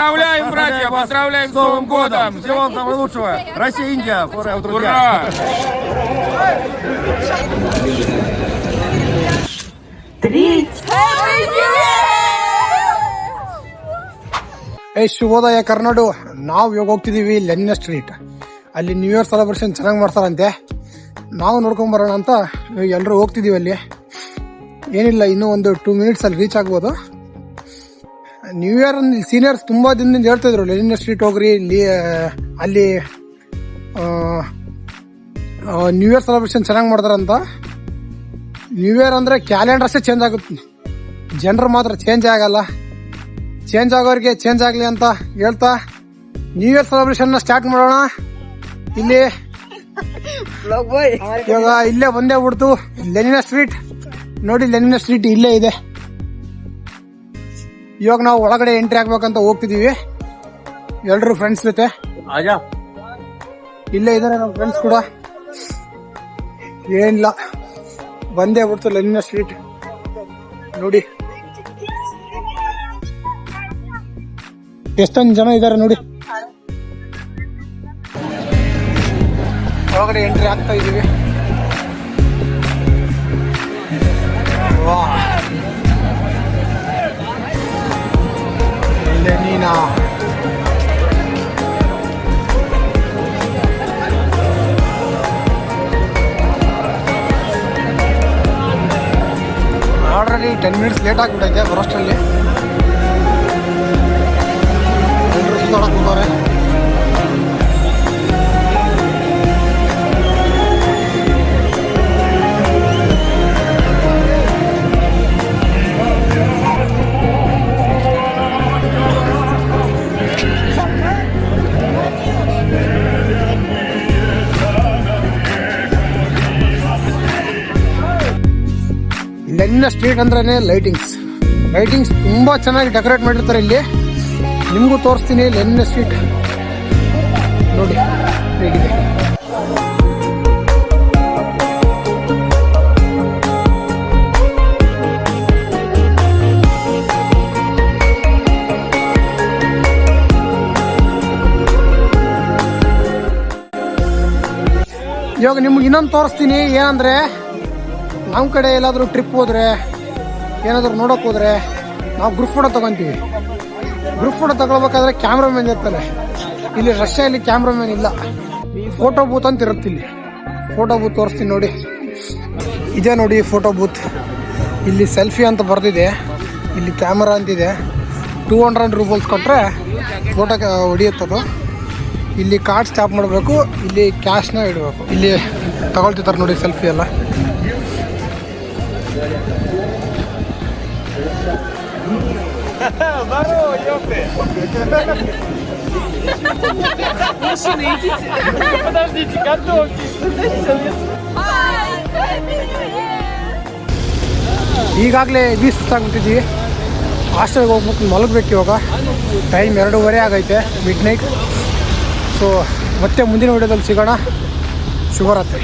Поздравляем, братья, поздравляем с Новым годом! Всего вам самого лучшего. Россия, Индия. Ура, друзья. Ура! ಏ ಶುಭೋದಯ ಕರ್ನಾಡು ನಾವು ಇವಾಗ ಹೋಗ್ತಿದೀವಿ ಲೆನ್ನ ಸ್ಟ್ರೀಟ್ ಅಲ್ಲಿ ನ್ಯೂ ಇಯರ್ ಸೆಲೆಬ್ರೇಷನ್ ಚೆನ್ನಾಗಿ ಮಾಡ್ತಾರಂತೆ ನಾವು ನೋಡ್ಕೊಂಡ್ ಬರೋಣ ಅಂತ ಎಲ್ಲರೂ ಹೋಗ್ತಿದೀವಿ ಅಲ್ಲಿ ಏನಿಲ್ಲ ಇನ್ನೂ ಒಂದು ಟೂ ಮಿನಿಟ್ಸ್ ಅಲ್ಲಿ ರೀಚ್ ಆಗ್ಬೋದು ನ್ಯೂ ಇಯರ್ ಸೀನಿಯರ್ಸ್ ತುಂಬಾ ದಿನದಿಂದ ಹೇಳ್ತಿದ್ರು ಲೆನಿನ್ ಸ್ಟ್ರೀಟ್ ಹೋಗ್ರಿ ಇಲ್ಲಿ ಅಲ್ಲಿ ನ್ಯೂ ಇಯರ್ ಸೆಲೆಬ್ರೇಷನ್ ಚೆನ್ನಾಗಿ ಮಾಡ್ತಾರಂತ ನ್ಯೂ ಇಯರ್ ಅಂದ್ರೆ ಕ್ಯಾಲೆಂಡರ್ಸೇ ಚೇಂಜ್ ಆಗುತ್ತೆ. ಜನರು ಮಾತ್ರ ಚೇಂಜ್ ಆಗಲ್ಲ. ಚೇಂಜ್ ಆಗೋರಿಗೆ ಚೇಂಜ್ ಆಗಲಿ ಅಂತ ಹೇಳ್ತಾ ನ್ಯೂ ಇಯರ್ ಸೆಲೆಬ್ರೇಷನ್ ಸ್ಟಾರ್ಟ್ ಮಾಡೋಣ. ಇಲ್ಲಿ ಇವಾಗ ಇಲ್ಲೇ ಬಂದೇ ಬಿಡ್ತು ಲೆನಿನ ಸ್ಟ್ರೀಟ್ ನೋಡಿ ಲೆನಿನ ಸ್ಟ್ರೀಟ್ ಇಲ್ಲೇ ಇದೆ. ಇವಾಗ ನಾವು ಒಳಗಡೆ ಎಂಟ್ರಿ ಆಗ್ಬೇಕಂತ ಹೋಗ್ತಿದೀವಿ. ಎಲ್ರು ಫ್ರೆಂಡ್ಸ್ ಜೊತೆ. आजा ಇಲ್ಲೇ ಇದಾರೆ ನಮ್ಮ ಫ್ರೆಂಡ್ಸ್ ಕೂಡ. ಏನಿಲ್ಲ. ಬಂದೇ ಬಿಡ್ತು ಲೆನಿನ ಸ್ಟ್ರೀಟ್. ನೋಡಿ. ಎಷ್ಟೊಂದು ಜನ ಇದಾರೆ ನೋಡಿ. ಒಳಗಡೆ ಎಂಟ್ರಿ ಆಗ್ತಾ ಇದೀವಿ. ವಾ Lenina already ten minutes late ಆಗಿಬಿಟ್ಟೈತೆ ಬರೋಷ್ಟರಲ್ಲಿ. ಎಲ್ಲರೂ ಸುತ್ತಾಡಕ್ ಹೋಗೋರೆ ಲೆನ್ನ ಸ್ಟ್ರೀಟ್ ಅಂದ್ರೆ ಲೈಟಿಂಗ್ಸ್ ಲೈಟಿಂಗ್ಸ್ ತುಂಬಾ ಚೆನ್ನಾಗಿ ಡೆಕೋರೇಟ್ ಮಾಡಿರ್ತಾರೆ ಇಲ್ಲಿ. ನಿಮಗೂ ತೋರಿಸ್ತೀನಿ ಲೆನ್ನ ಸ್ಟ್ರೀಟ್ ನೋಡಿ, ಹೇಗಿದೆ. ಇವಾಗ ನಿಮ್ಗೆ ಇನ್ನೊಂದು ತೋರಿಸ್ತೀನಿ, ಏನಂದ್ರೆ ನಮ್ಮ ಕಡೆ ಎಲ್ಲಾದರೂ ಟ್ರಿಪ್ ಹೋದರೆ, ಏನಾದರೂ ನೋಡೋಕೆ ಹೋದರೆ, ನಾವು ಗ್ರೂಪ್ ಫೋಟೋ ತೊಗೊತೀವಿ. ಗ್ರೂಪ್ ಫೋಟೋ ತಗೊಳ್ಬೇಕಾದ್ರೆ ಕ್ಯಾಮ್ರಾಮನ್ ಇರ್ತಾರೆ. ಇಲ್ಲಿ ರಷ್ಯಾದಲ್ಲಿ ಕ್ಯಾಮ್ರಾಮನ್ ಇಲ್ಲ. ಫೋಟೋ ಬೂತ್ ಅಂತ ಇರುತ್ತೆ ಇಲ್ಲಿ. ಫೋಟೋ ಬೂತ್ ತೋರಿಸ್ತೀನಿ ನೋಡಿ. ಇದೇ ನೋಡಿ ಫೋಟೋ ಬೂತ್ ಇಲ್ಲಿ ಸೆಲ್ಫಿ ಅಂತ ಬರ್ತಿದೆ ಇಲ್ಲಿ ಕ್ಯಾಮರಾ ಅಂತಿದೆ ಟೂ ಹಂಡ್ರೆಡ್ ರೂಪಲ್ಸ್ ಕೊಟ್ಟರೆ ಫೋಟೋ ಹೊಡಿಯುತ್ತದು ಇಲ್ಲಿ ಕಾರ್ಡ್ ಸ್ಟಾಪ್ ಮಾಡಬೇಕು. ಇಲ್ಲಿ ಕ್ಯಾಶ್ನ ಇಡಬೇಕು. ಇಲ್ಲಿ ತಗೊಳ್ತಿರ್ತಾರೆ ನೋಡಿ ಸೆಲ್ಫಿ ಎಲ್ಲ. ಈಗಾಗಲೇ ಬಿ ಸುತ್ತಾಗ್ಬಿಟ್ಟಿದ್ದೀವಿ ಹಾಸ್ಟೆಲ್ಗೆ ಹೋಗ್ಬಿಟ್ಟು ಮಲಗಬೇಕು ಇವಾಗ. ಟೈಮ್ ಎರಡೂವರೆ ಆಗೈತೆ ಮಿಡ್ ನೈಟ್ ಸೊ ಮತ್ತೆ ಮುಂದಿನ ವಿಡಿಯೋದಲ್ಲಿ ಸಿಗೋಣ. ಶುಭರಾತ್ರಿ.